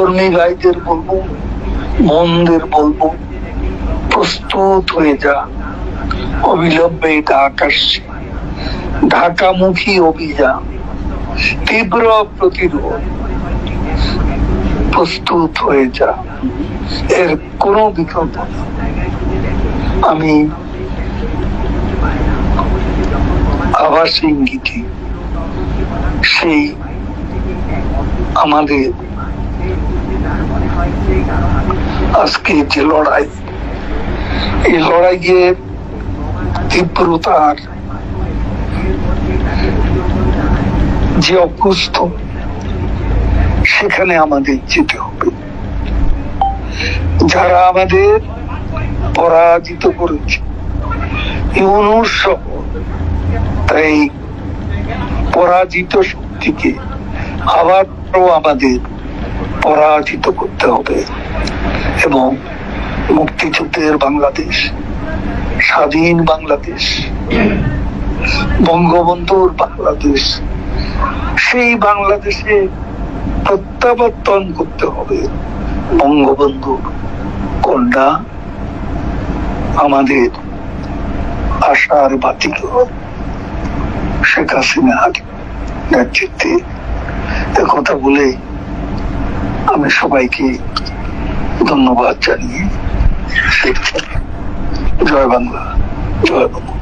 কর্মী ভাইদের বলব, মনদের বলব, প্রস্তুত হয়ে যা অবিলম্বে ঢাকা ঢাকামুখী অভিযান, তীব্র প্রতিরোধ, প্রস্তুত হয়ে যা এর কোনো বিকল্প। আমি আভাস ইঙ্গিতে সেই আমাদের আজকে যে লড়াই, এই লড়াইয়ের তীব্রতার যে অভ্যস্ত সেখানে আমাদের যেতে হবে। যারা আমাদের পরাজিত করেছে তাই পরাজিত শক্তিকে আবারও আমাদের পরাজিত করতে হবে। এবং মুক্তিযুদ্ধের বাংলাদেশ, স্বাধীন বাংলাদেশ, বঙ্গবন্ধুর বাংলাদেশ, সেই বাংলাদেশে প্রত্যাবর্তন করতে হবে। বঙ্গবন্ধুর কন্যা আমাদের আশার বাতিল শেখ হাসিনার নেতৃত্বে। কথা বলে আমি সবাইকে ধন্যবাদ জানিয়ে। জয় বাংলা জয় বাংলা